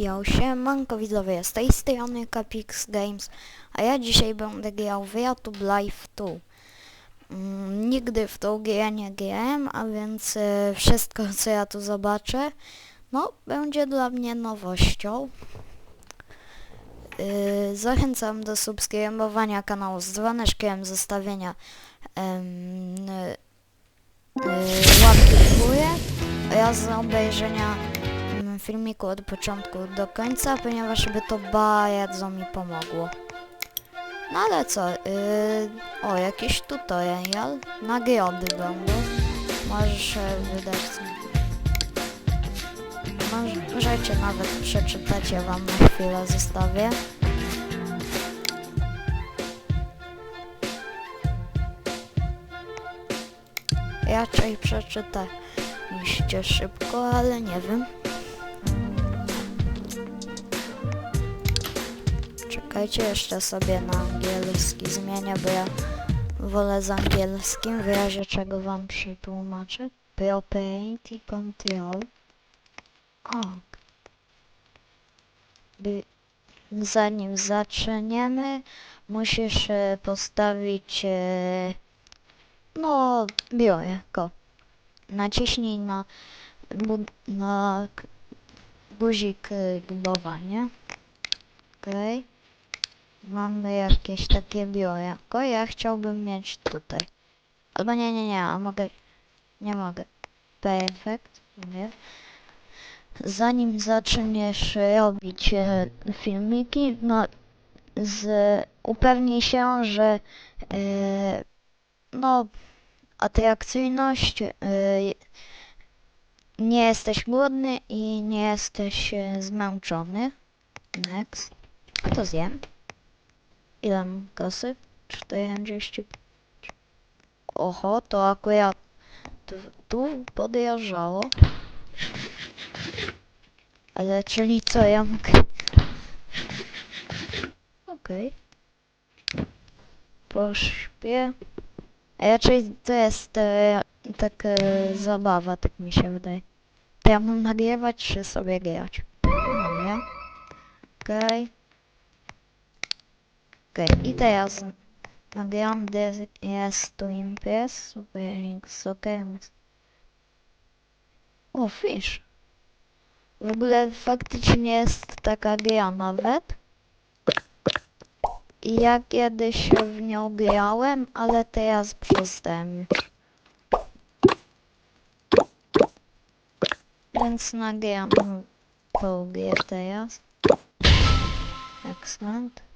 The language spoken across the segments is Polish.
Ja siemanko widzowie, z tej strony Capix Games, a ja dzisiaj będę grał w YouTube Live 2. Mm, nigdy w tą grę nie grałem, a więc e, wszystko co ja tu zobaczę, no będzie dla mnie nowością. Yy, zachęcam do subskrybowania kanału z dzwoneczkiem, zostawienia y, y, łapki w górę oraz obejrzenia filmiku od początku do końca, ponieważ by to bardzo mi pomogło. No ale co, yy, o jakiś tutorial, nagrody będą, możesz e, wydać, Może- możecie nawet przeczytać, ja wam na chwilę zostawię. Raczej przeczytaliście szybko, ale nie wiem. Czekajcie, jeszcze sobie na angielski zmienię, bo ja wolę z angielskim, w razie czego wam przetłumaczę. Property Control. O. By, zanim zaczniemy, musisz e, postawić e, no biurko. Naciśnij na, na guzik e, budowania. Okej. Mamy jakieś takie biurko. Ja chciałbym mieć tutaj. Albo nie, nie, nie, a mogę... Nie mogę. Perfekt. Nie. Zanim zaczniesz robić e, filmiki, no z, upewnij się, że e, no atrakcyjność e, nie jesteś głodny i nie jesteś zmęczony. Next. To zjem. Ile mam kasy? 40. Oho, to akurat tu, tu podjeżdżało. Ale czyli co ja mogę? Okej. Pośpię. A raczej to jest e, taka zabawa, tak mi się wydaje. To ja mam nagrywać, czy sobie grać? Dobra. Okej. Okej, i teraz this jest to impress, super links. O, fish. W ogóle faktycznie jest taka gra nawet. I ja kiedyś w nią grałem, ale teraz przestałem. Więc nagram tą grę teraz. Excellent.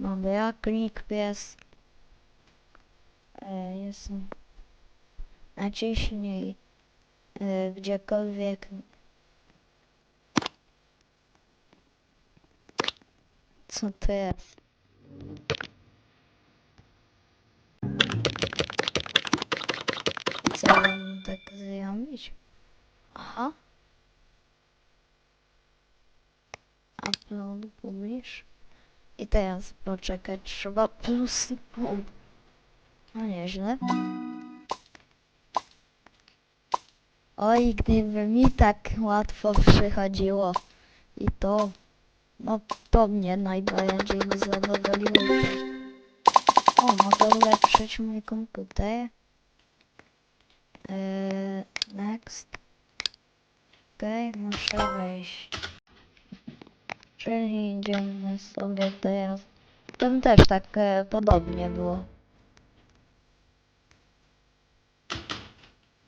Dobra, klik pies. E, jest. Naciśnij e, gdziekolwiek. Co to jest? I teraz poczekać trzeba plus pół. No nieźle. Oj, gdyby mi tak łatwo przychodziło. I to, no to mnie najbardziej by zadowoliło. O, mogę ulepszyć mój komputer. Eee, next. Okej, muszę wejść. Czyli idziemy sobie teraz. Tam też tak e, podobnie było.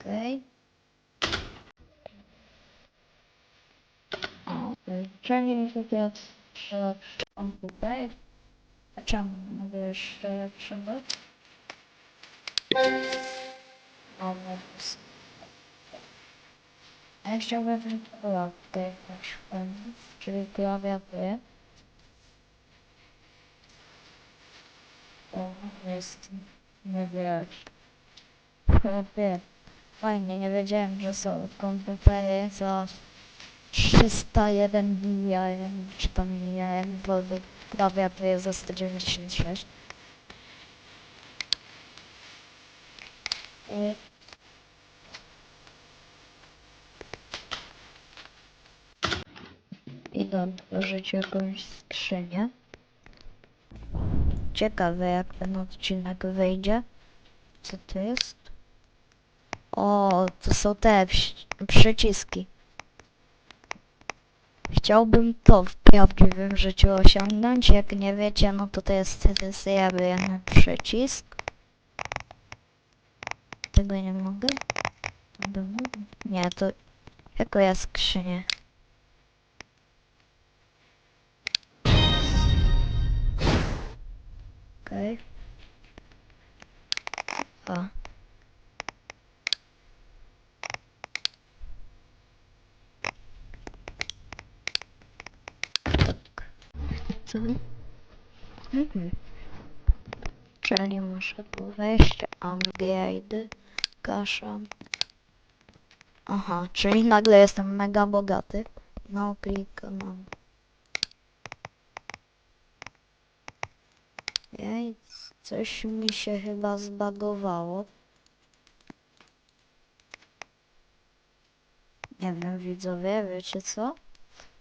Okej. O, e, Czyli teraz trzeba komputer. A czemu mogę jeszcze trzeba? O, no, s- A ja chciałbym klatkę jakąś wpędzić, czyli klawiaturę. O, jest. Nie wiesz. Chłopie, fajnie, nie wiedziałem, że są komputery za 301 miliardów, czy tam miliardów, bo klawiatury za 196. I da otworzyć jakąś skrzynię. Ciekawe jak ten odcinek wyjdzie. Co to jest? O, to są te przyciski. Chciałbym to w prawdziwym życiu osiągnąć. Jak nie wiecie, no to to jest jeden przycisk. Tego nie mogę? Nie, to jako ja skrzynię. Okej. O. Tak. Co? Mhm. Czyli muszę wejść, upgrade, kasza. Aha, czyli nagle jestem mega bogaty. No, klikam. Jej, coś mi się chyba zbagowało. Nie wiem, widzowie, wiecie co?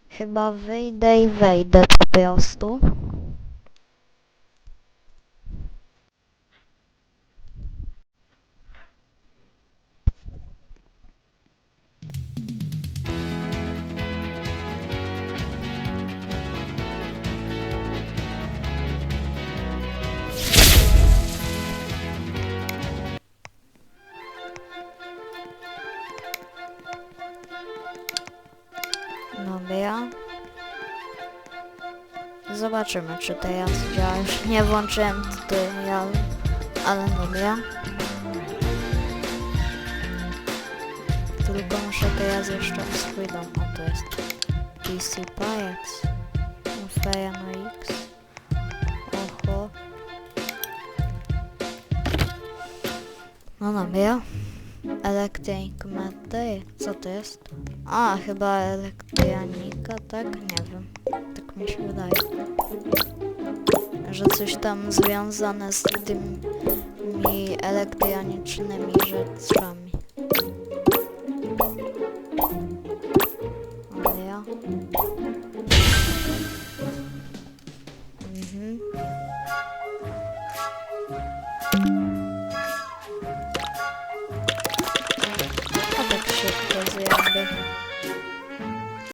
Chyba wyjdę i wejdę po prostu. Zobaczymy, czy teraz działa. Już nie włączyłem tutorialu, ale dobra. Tylko muszę teraz jeszcze w swój dom. To jest PC Pirates. Feja no X. Oho. No dobra. Electronic Matter. Co to jest? A, chyba elektronika, tak? Nie wiem. Tak mi się wydaje. Że coś tam związane z tymi elektronicznymi rzeczami.